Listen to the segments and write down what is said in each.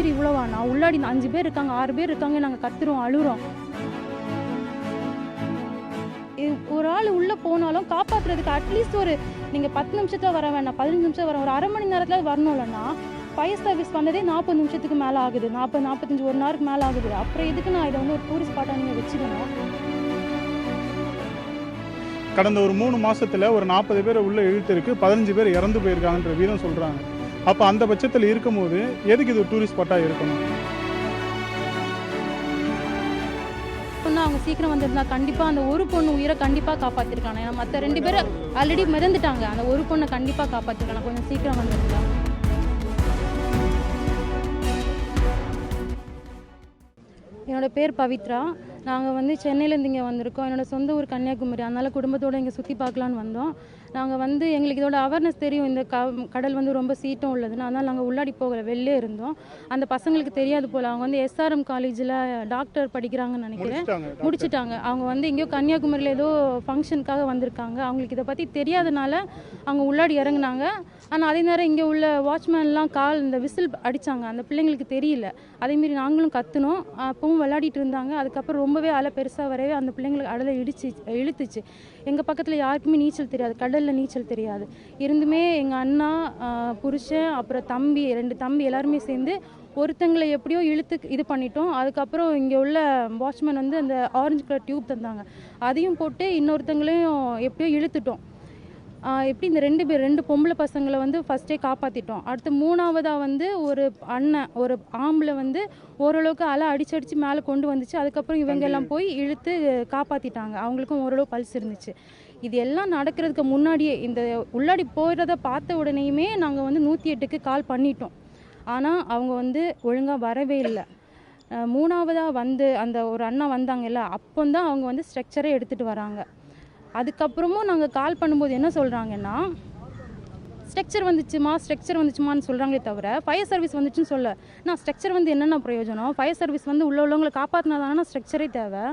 உயிர் இவ்வளோவானா உள்ளாடி இந்த அஞ்சு பேர் இருக்காங்க ஆறு பேர் இருக்காங்க நாங்கள் கத்துறோம் அழுகிறோம் ஒரு ஆள் உள்ளே போனாலும் காப்பாற்றுறதுக்கு அட்லீஸ்ட் ஒரு நீங்கள் பத்து நிமிஷத்தில் வர வேணாம் பதினஞ்சு நிமிஷம் வர ஒரு அரை மணி நேரத்தில் வரணும்லன்னா ஃபயர் சர்வீஸ் பண்ணதே நாற்பது நிமிஷத்துக்கு மேலே ஆகுது நாற்பது நாற்பத்தஞ்சு ஒரு நேரத்துக்கு மேலே ஆகுது. அப்புறம் எதுக்கு நான் இதை வந்து ஒரு டூரிஸ்ட் ஸ்பாட்டாக நீங்கள் வச்சுக்கணும்? கடந்த ஒரு மூணு மாசத்துல ஒரு நாற்பது பேர் உள்ள இழுத்திருக்கு பதினஞ்சு பேர் இறந்து போயிருக்காங்கன்ற வீரம் சொல்றாங்க. அப்போ அந்த பட்சத்தில் இருக்கும்போது எதுக்கு இது டூரிஸ்ட் ஸ்பாட்டாக இருக்கணும்? பொண்ணு அவங்க சீக்கிரம் வந்திருந்தா கண்டிப்பாக அந்த ஒரு பொண்ணு உயிரை கண்டிப்பாக காப்பாற்றிருக்காங்க ஏன்னா மற்ற ரெண்டு பேரும் ஆல்ரெடி மிதந்துட்டாங்க. அந்த ஒரு பொண்ணை கண்டிப்பாக காப்பாற்றிருக்காங்க கொஞ்சம் சீக்கிரம் வந்திருந்தா. என்னோட பேர் பவித்ரா. நாங்கள் வந்து சென்னையிலேருந்து இங்கே வந்திருக்கோம். என்னோட சொந்த ஊர் கன்னியாகுமரி. அதனால குடும்பத்தோடு இங்கே சுற்றி பார்க்கலான்னு வந்தோம். நாங்கள் வந்து எங்களுக்கு இதோட அவேர்னஸ் தெரியும். இந்த க கடல் வந்து ரொம்ப சீட்டம் உள்ளதுன்னு. அதனால் நாங்கள் உள்ளாடி போகல வெளிலே இருந்தோம். அந்த பசங்களுக்கு தெரியாது போல். அவங்க வந்து எஸ்ஆர்எம் காலேஜில் டாக்டர் படிக்கிறாங்கன்னு நினைக்கிறேன். முடிச்சிட்டாங்க அவங்க வந்து எங்கேயோ கன்னியாகுமரியில் ஏதோ ஃபங்க்ஷனுக்காக வந்திருக்காங்க. அவங்களுக்கு இதை பற்றி தெரியாதனால அவங்க உள்ளாடி இறங்குனாங்க. ஆனால் அதே நேரம் இங்கே உள்ள வாட்ச்மேன்லாம் கால் இந்த விசில் அடித்தாங்க அந்த பிள்ளைங்களுக்கு தெரியல. அதேமாரி நாங்களும் கத்துனோம். அப்பவும் விளையாடிட்டு இருந்தாங்க. அதுக்கப்புறம் ரொம்பவே அலை பெருசாக வரவே அந்த பிள்ளைங்களுக்கு அடலை இடிச்சு இழுத்துச்சு. எங்கள் பக்கத்தில் யாருக்குமே நீச்சல் தெரியாது. கடலில் நீச்சல் தெரியாது. இருந்துமே எங்கள் அண்ணா புருஷன் அப்புறம் தம்பி ரெண்டு தம்பி எல்லாருமே சேர்ந்து ஒருத்தங்களை எப்படியோ இழுத்து இது பண்ணிட்டோம். அதுக்கப்புறம் இங்கே உள்ள வாட்ச்மேன் வந்து அந்த ஆரஞ்சு கலர் டியூப் தந்தாங்க. அதையும் போட்டு இன்னொருத்தங்களையும் எப்படியோ இழுத்துட்டோம். எப்படி இந்த ரெண்டு பேர் ரெண்டு பொம்பளை பசங்களை வந்து ஃபஸ்ட்டே காப்பாற்றிட்டோம் அடுத்து மூணாவதாக வந்து ஒரு அண்ணன் ஒரு ஆம்பளை வந்து ஓரளவுக்கு அலை அடிச்சு அடிச்சு மேலே கொண்டு வந்துச்சு. அதுக்கப்புறம் இவங்க எல்லாம் போய் இழுத்து காப்பாற்றிட்டாங்க அவங்களுக்கும் ஓரளவு பல்ஸ் இருந்துச்சு. இது எல்லாம் நடக்கிறதுக்கு முன்னாடியே இந்த உள்ளாடி போகிறத பார்த்த உடனேயுமே நாங்கள் வந்து நூற்றி எட்டுக்கு கால் பண்ணிட்டோம். ஆனால் அவங்க வந்து ஒழுங்காக வரவே இல்லை. மூணாவதாக வந்து அந்த ஒரு அண்ணா வந்தாங்கல்ல அப்போ தான் அவங்க வந்து ஸ்ட்ரக்சரே எடுத்துகிட்டு வராங்க. அதுக்கப்புறமும் நாங்கள் கால் பண்ணும்போது என்ன சொல்கிறாங்கன்னா ஸ்ட்ரக்சர் வந்துச்சுமா ஸ்ட்ரக்சர் வந்துச்சுமான்னு சொல்கிறாங்களே தவிர ஃபயர் சர்வீஸ் வந்துச்சுன்னு சொல்ல. நான் ஸ்ட்ரக்சர் வந்து என்னென்ன பிரயோஜனம்? ஃபயர் சர்வீஸ் வந்து உள்ள உள்ளவங்களை காப்பாற்றினா தானே ஸ்ட்ரக்சரே தேவை.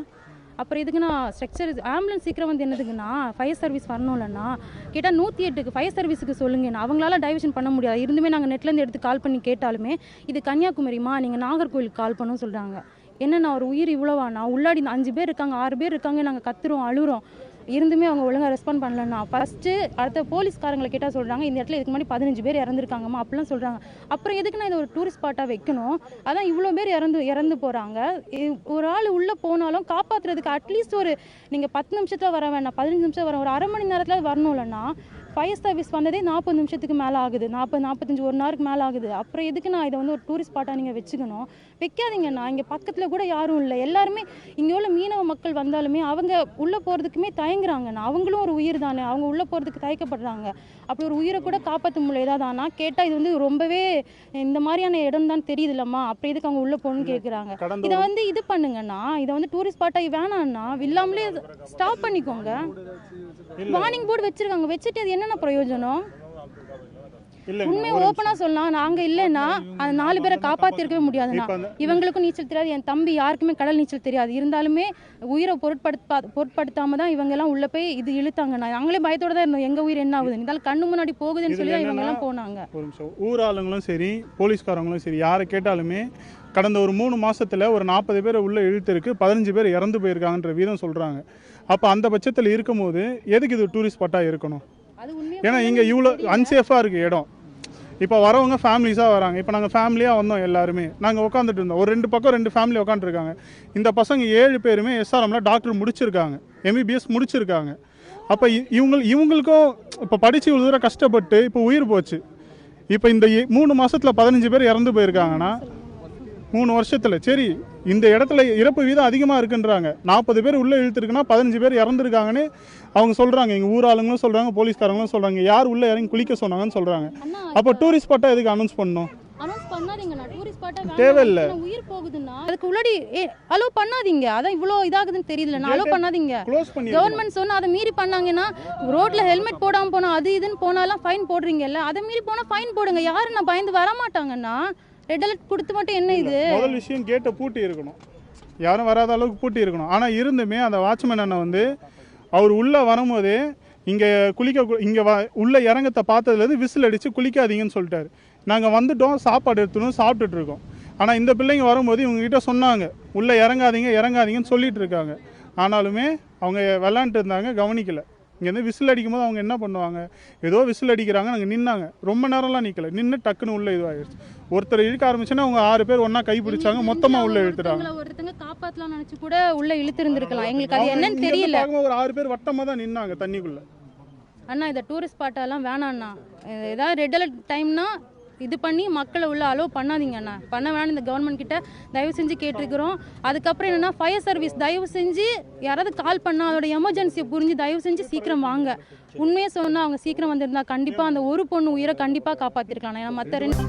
அப்புறம் எதுக்குண்ணா ஸ்ட்ரக்சர் ஆம்புலன்ஸ் சீக்கிரம் வந்து என்னதுக்குண்ணா ஃபயர் சர்வீஸ் வரணும்லண்ணா கேட்டால் நூற்றி எட்டுக்கு ஃபயர் சர்வீஸுக்கு சொல்லுங்கண்ணா அவங்களால டைவர்ஷன் பண்ண முடியாது. இருந்துமே நாங்கள் நெட்லேருந்து எடுத்து கால் பண்ணி கேட்டாலுமே இது கன்னியாகுமரிமா? நீங்கள் நாகர்கோவிலுக்கு கால் பண்ணணும் சொல்கிறாங்க என்னண்ணா ஒரு உயிர் இவ்வளோவாண்ணா? உள்ளாடி அஞ்சு பேர் இருக்காங்க ஆறு பேர் இருக்காங்க நாங்கள் கத்துறோம் அழுகிறோம் இருந்துமே அவங்க ஒழுங்காக ரெஸ்பாண்ட் பண்ணலன்னா ஃபஸ்ட்டு அடுத்த போலீஸ்காரங்களை கேட்டால் சொல்கிறாங்க இந்த இடத்துல இதுக்கு முன்னாடி பதினஞ்சு பேர் இறந்துருக்காங்கம்மா அப்படிலாம் சொல்கிறாங்க அப்புறம் எதுக்கு நான் இதை ஒரு டூரிஸ்ட் ஸ்பாட்டாக வைக்கணும்? அதான் இவ்வளோ பேர் இறந்து இறந்து போகிறாங்க ஒரு ஆள் உள்ளே போனாலும் காப்பாற்றுறதுக்கு அட்லீஸ்ட் ஒரு நீங்கள் பத்து நிமிஷத்தில் வர வேண்டாம் பதினஞ்சு நிமிஷம் வர ஒரு அரை மணி நேரத்தில் வரணும் இல்லைன்னா ஃபயர் சர்வீஸ் பண்ணதே நாற்பது நிமிஷத்துக்கு மேலே ஆகுது. நாற்பது நாற்பத்தஞ்சு ஒரு நேரத்துக்கு மேலே ஆகுது. அப்புறம் எதுக்கு நான் இதை வந்து ஒரு டூரிஸ்ட் ஸ்பாட்டாக நீங்கள் வச்சுக்கணும்? வைக்காதீங்கண்ணா இங்கே பக்கத்தில் கூட யாரும் இல்லை. எல்லாருமே இங்கே உள்ள மீனவ மக்கள் வந்தாலுமே அவங்க உள்ளே போகிறதுக்குமே தயங்குறாங்கண்ணா அவங்களும் ஒரு உயிர் தானே. அவங்க உள்ளே போகிறதுக்கு தயக்கப்படுறாங்க. அப்படி ஒரு உயிரை கூட காப்பாற்ற முடியல. ஏதாதானா கேட்டால் இது வந்து ரொம்பவே இந்த மாதிரியான இடம் தான் தெரியுதுல்லம்மா. அப்படி எதுக்கு அவங்க உள்ளே போகணும்னு கேட்குறாங்க இதை வந்து இது பண்ணுங்கண்ணா இதை வந்து டூரிஸ்ட் ஸ்பாட்டாக வேணாம்ண்ணா இல்லாமலே ஸ்டாப் பண்ணிக்கோங்க. வார்னிங் போர்டு வச்சிருக்காங்க. வச்சுட்டு அது என்னென்ன பிரயோஜனம்? உண்மை ஓப்பனா சொல்லலாம். நாங்க இல்லைன்னா அந்த நாலு பேரை காப்பாத்திருக்கவே முடியாதுண்ணா இவங்களுக்கும் நீச்சல் தெரியாது. என் தம்பி யாருக்குமே கடல் நீச்சல் தெரியாது. இருந்தாலுமே உயிரை பொருட்படுத்தா பொருட்படுத்தாம தான் இவங்க எல்லாம் உள்ள போய் இது இழுத்தாங்கண்ணா நாங்களே பயத்தோட தான் இருந்தோம். எங்க உயிர் என்ன ஆகுது இருந்தாலும் கண்ணு முன்னாடி போகுதுன்னு சொல்லி இவங்க எல்லாம் போனாங்க. ஊர் ஆளுங்களும் சரி போலீஸ்காரங்களும் சரி யாரை கேட்டாலுமே கடந்த ஒரு மூணு மாசத்துல ஒரு நாற்பது பேர் உள்ள இழுத்திருக்கு பதினஞ்சு பேர் இறந்து போயிருக்காங்கன்ற வீதம் சொல்றாங்க. அப்போ அந்த பட்சத்தில் இருக்கும்போது எதுக்கு இது டூரிஸ்ட் ஸ்பாட்டாக இருக்கணும்? ஏன்னா இங்கே இவ்வளோ அன்சேஃபாக இருக்குது இடம். இப்போ வரவங்க ஃபேமிலிஸாக வராங்க. இப்போ நாங்கள் ஃபேமிலியாக வந்தோம் எல்லாருமே. நாங்கள் உட்காந்துட்டு இருந்தோம். ஒரு ரெண்டு பக்கம் ரெண்டு ஃபேமிலி உட்காந்துருக்காங்க இந்த பசங்க ஏழு பேருமே எஸ்ஆர்எம்ல டாக்டர் முடிச்சிருக்காங்க. எம்பிபிஎஸ் முடிச்சிருக்காங்க. அப்போ இவங்க இவங்களுக்கும் இப்போ படித்து இவ்வளோ தூரம் கஷ்டப்பட்டு இப்போ உயிர் போச்சு. இப்போ இந்த மூணு மாசத்துல பதினஞ்சு பேர் இறந்து போயிருக்காங்கன்னா மூணு வருஷத்துல. சரி இந்த இடத்துல இறப்பு வீதம் அதிகமாக இருக்குன்றாங்க. நாற்பது பேர் உள்ளே இழுத்துருக்குன்னா பதினஞ்சு பேர் இறந்துருக்காங்கன்னு அவங்க சொல்கிறாங்க எங்கள் ஊர் ஆளுங்களும் சொல்கிறாங்க போலீஸ்காரங்களும் சொல்கிறாங்க யார் உள்ளே இறங்கி குளிக்க சொன்னாங்கன்னு சொல்கிறாங்க அப்போ டூரிஸ்ட் ஸ்பாட்டாக எதுக்கு அனௌன்ஸ் பண்ணணும்? தேவையில்ல. உயிர் போகுதுன்னா அதுக்கு உள்ளாடி ஏ அலோ பண்ணாதீங்க. அதான் இவ்வளோ இதாகுதுன்னு தெரியலண்ணா அலோ பண்ணாதீங்க. கவர்மெண்ட் சொன்னா அதை மீறி பண்ணாங்கன்னா ரோட்ல ஹெல்மெட் போடாம போனா அது இதுன்னு போனாலாம் ஃபைன் போடுறீங்கல்ல. அதை மீறி போனா ஃபைன் போடுங்க. யாரும் நான் பயந்து வர மாட்டாங்கண்ணா ரெட் அலர்ட் கொடுத்து மட்டும் என்ன இது? முதல் விஷயம் கேட்டை பூட்டி இருக்கணும். யாரும் வராத அளவுக்கு பூட்டி இருக்கணும். ஆனால் இருந்துமே அந்த வாட்ச்மேன் அண்ணன் வந்து அவர் உள்ளே வரும்போதே இங்கே குளிக்க இங்கே வ உள்ளே இறங்கத்தை பார்த்ததுலேருந்து விசில் அடித்து குளிக்காதீங்கன்னு சொல்லிட்டாரு. நாங்கள் வந்துட்டோம் சாப்பாடு எடுத்துனோம் சாப்பிட்டுட்டு இருக்கோம். ஆனால் இந்த பிள்ளைங்க வரும்போது இவங்க கிட்ட சொன்னாங்க உள்ளே இறங்காதீங்க இறங்காதீங்கன்னு சொல்லிட்டு இருக்காங்க. ஆனாலுமே அவங்க விளாண்டுட்டு இருந்தாங்க கவனிக்கல. இங்கேருந்து விசில் அடிக்கும்போது அவங்க என்ன பண்ணுவாங்க? ஏதோ விசில் அடிக்கிறாங்க நாங்கள் நின்னாங்க. ரொம்ப நேரம்லாம் நிற்கல நின்று டக்குன்னு உள்ளே இதுவாகிடுச்சு ஒருத்தர் இழுக்க ஆரம்பிச்சுன்னா அவங்க ஆறு பேர் ஒன்றா கை பிடிச்சாங்க மொத்தமாக உள்ளே இழுத்துட்டாங்க. ஒருத்தங்க காப்பாத்தலாம் நினைச்சு கூட உள்ள இழுத்து இருந்திருக்கலாம் எங்களுக்கு அது என்னன்னு தெரியல. ஒரு ஆறு பேர் வட்டமாக தான் நின்னாங்க தண்ணிக்குள்ளே. அண்ணா இந்த டூரிஸ்ட் ஸ்பாட்டெல்லாம் வேணாண்ணா. இது ஏதாவது ரெட் அலர்ட் டைம்னா இது பண்ணி மக்களை உள்ள அலோவ் பண்ணாதீங்க அண்ணா. பண்ண வேணாம் இந்த கவர்மெண்ட் கிட்ட தயவு செஞ்சு கேட்டிருக்கிறோம். அதுக்கப்புறம் என்னன்னா ஃபயர் சர்வீஸ் தயவு செஞ்சு யாராவது கால் பண்ணா அதோட எமர்ஜென்சியை புரிஞ்சு தயவு செஞ்சு சீக்கிரம் வாங்க. உண்மையை சொன்னா அவங்க சீக்கிரம் வந்திருந்தா கண்டிப்பா அந்த ஒரு பொண்ணு உயிரை கண்டிப்பா காப்பாத்திருக்கலாம். ஏன்னா மற்ற ரெண்டு